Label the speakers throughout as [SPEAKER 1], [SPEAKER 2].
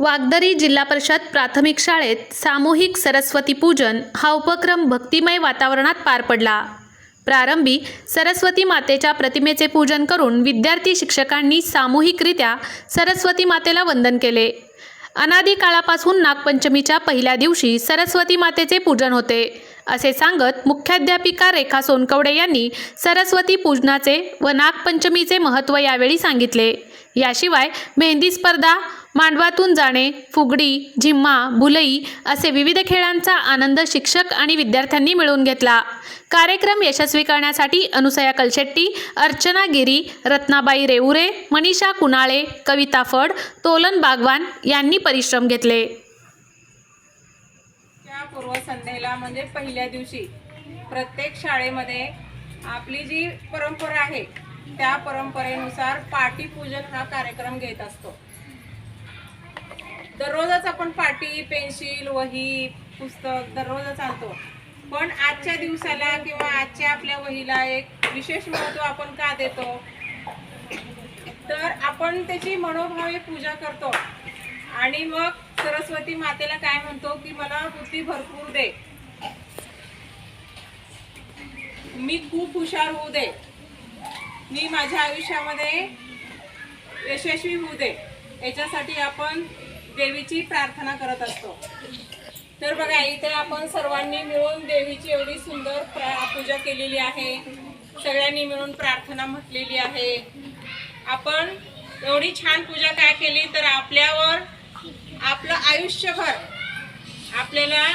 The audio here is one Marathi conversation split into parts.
[SPEAKER 1] वागदरी जिल्हा परिषद प्राथमिक शाळेत सामूहिक सरस्वती पूजन हा उपक्रम भक्तिमय वातावरणात पार पडला. प्रारंभी सरस्वती मातेच्या प्रतिमेचे पूजन करून विद्यार्थी शिक्षकांनी सामूहिकरित्या सरस्वती मातेला वंदन केले. अनादी काळापासून नागपंचमीच्या पहिल्या दिवशी सरस्वती मातेचे पूजन होते. असे सांगत मुख्याध्यापिका रेखा सोनकवडे यांनी सरस्वती पूजनाचे व नागपंचमीचे महत्त्व यावेळी सांगितले. याशिवाय मेहंदी स्पर्धा मांडवातून जाणे फुगडी झिम्मा भुलई असे विविध खेळांचा आनंद शिक्षक आणि विद्यार्थ्यांनी मिळवून घेतला. कार्यक्रम यशस्वी करण्यासाठी अनुसया कलशेट्टी अर्चना गिरी रत्नाबाई रेउरे मनीषा कुणाळे कविता फड तोलन बागवान यांनी परिश्रम घेतले.
[SPEAKER 2] पूर्वसंध्येला म्हणजे पहिल्या दिवशी प्रत्येक शाळेमध्ये आपली जी परंपरा आहे त्या परंपरेनुसार पाटी पूजन हा कार्यक्रम घेत असतो. दररोजच आपण पाटी पेन्सिल वही पुस्तक दररोजच आणतो पण आजच्या दिवसाला किंवा आजच्या आपल्या वहीला एक विशेष महत्त्व आपण का देतो? तर आपण त्याची मनोभावे पूजा करतो. आणि मग सरस्वती मातेला काय म्हणतो की मला बुद्धी भरपूर दे. मी खूप हुशार होऊ दे. मी माझ्या आयुष्यामध्ये यशस्वी होऊ दे. याच्यासाठी आपण देवीची प्रार्थना करत असतो. तर बघा इथे आपण सर्वांनी मिळून देवीची एवढी सुंदर प्रा- पूजा केलेली आहे. सगळ्यांनी मिळून प्रार्थना म्हटलेली आहे. आपण एवढी छान पूजा काय केली तर आपल्यावर आपलं आयुष्यभर आपल्याला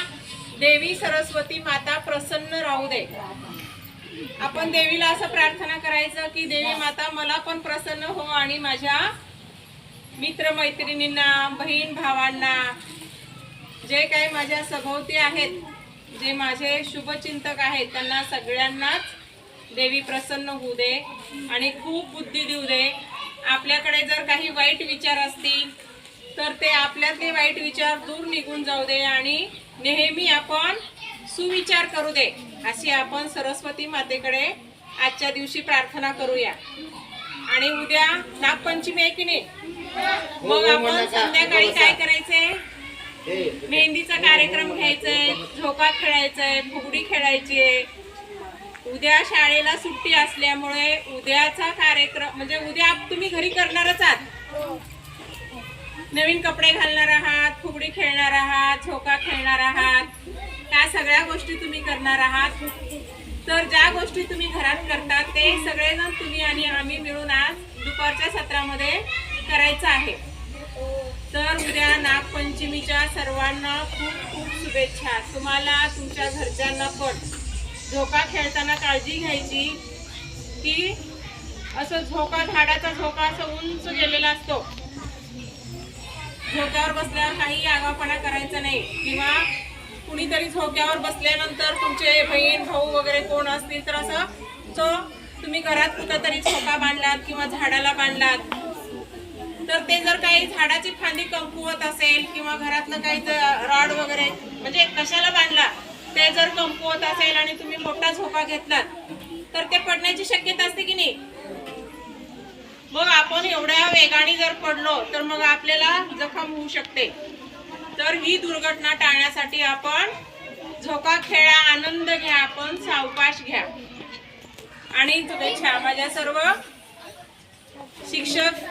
[SPEAKER 2] देवी सरस्वती माता प्रसन्न राहू दे. आपण देवीला असं प्रार्थना करायचं की देवी माता मला पण प्रसन्न हो आणि माझ्या मित्रमैत्रिणींना बहीण भावांना जे काही माझ्या सभोवती आहेत जे माझे शुभचिंतक आहेत त्यांना सगळ्यांनाच देवी प्रसन्न होऊ दे आणि खूप बुद्धी देऊ दे. आपल्याकडे जर काही वाईट विचार असतील तर ते आपल्यातले वाईट विचार दूर निघून जाऊ दे आणि नेहमी आपण सुविचार करू दे अशी आपण सरस्वती मातेकडे आजच्या दिवशी प्रार्थना करूया. आणि उद्या नागपंचमी आहे की नाही? मग आपण संध्याकाळी काय करायचंय? मेहंदीचा कार्यक्रम घ्यायचाय झोका खेळायचाय फुगडी खेळायची आहे उद्या शाळेला सुट्टी असल्यामुळे उद्याचा कार्यक्रम म्हणजे उद्या तुम्ही घरी करणारच आहात. नवीन कपडे घालणार आहात फुगडी खेळणार आहात झोका खेळणार आहात. त्या सगळ्या गोष्टी तुम्ही करणार आहात. तर ज्या गोष्टी तुम्ही घरात करतात ते सगळेजण तुम्ही आणि आम्ही मिळून आज दुपारच्या सत्रामध्ये करायचं आहे. तर उद्या नागपंचमीच्या सर्वांना खूप खूप शुभेच्छा. तुम्हाला तुमच्या घरच्यांना पण. झोका खेळताना काळजी घ्यायची. की असं झोका झाडाचा झोका असं उंच गेलेला असतो. झोक्यावर बसल्यावर काही आगावपणा करायचा नाही. किंवा कुणीतरी झोक्यावर बसल्यानंतर तुमचे बहीण भाऊ वगैरे कोण असतील तर असं तो तुम्ही घरात कुठंतरी झोका बांधलात किंवा झाडाला बांधलात तर ते जर काही झाडाची फांदी कमकुवत असेल किंवा घरातलं काही रॉड वगैरे म्हणजे कशाला बांधला ते जर कमकुवत असेल आणि तुम्ही मोठा झोका घेतलात तर ते पडण्याची शक्यता असते की नाही? मग आपण एवढ्या वेगाने जर पडलो तर मग आपल्याला जखम होऊ शकते. तर ही दुर्घटना टाळण्यासाठी आपण झोका खेळा आनंद घ्या आपण सावकाश घ्या. आणि शुभेच्छा. माझ्या सर्व शिक्षक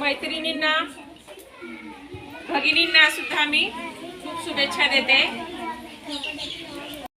[SPEAKER 2] मैत्रिणींना भगिनींना सुद्धा मी खूप शुभेच्छा देते.